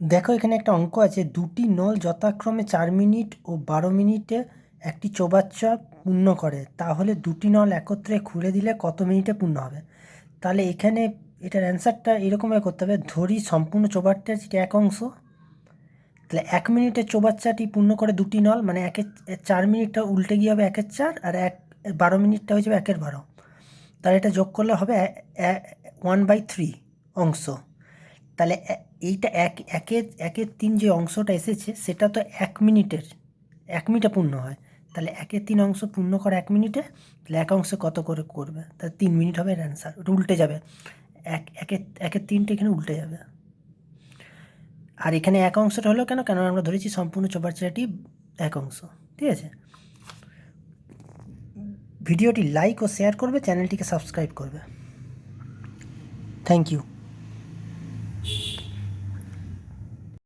দেখো, এখানে একটা অঙ্ক আছে। দুটি নল যথাক্রমে চার মিনিট ও বারো মিনিটে একটি চোবাচ্চা পূর্ণ করে। তাহলে দুটি নল একত্রে খুলে দিলে কত মিনিটে পূর্ণ হবে? তাহলে এখানে এটার অ্যান্সারটা এরকমভাবে করতে হবে। ধরি সম্পূর্ণ চৌবাচ্চাটি এক অংশ, তাহলে এক মিনিটের চোবাচ্চাটি পূর্ণ করে দুটি নল মানে একের চার মিনিটটা উল্টে গিয়ে হবে একের চার আর এক, বারো মিনিটটা হয়ে যাবে একের বারো। তাহলে এটা যোগ করলে হবে ওয়ান বাই থ্রি অংশ। তাহলে এইটা এক, একের একের তিন যে অংশটা এসেছে, সেটা তো এক মিনিটের, এক মিনিটে পূর্ণ হয়। তাহলে একের তিন অংশ পূর্ণ করে এক মিনিটে, তাহলে এক অংশে কত করে করবে? তাহলে তিন মিনিট হবে এর অ্যান্সার উল্টে যাবে। এক একের একের তিনটে এখানে উল্টে যাবে। আর এখানে এক অংশটা হলো কেন? কেন আমরা ধরেছি সম্পূর্ণ চৌবাচ্চাটি এক অংশ, ঠিক আছে? ভিডিওটি লাইক ও শেয়ার করবে চ্যানেলটিকে সাবস্ক্রাইব করবে। Thank you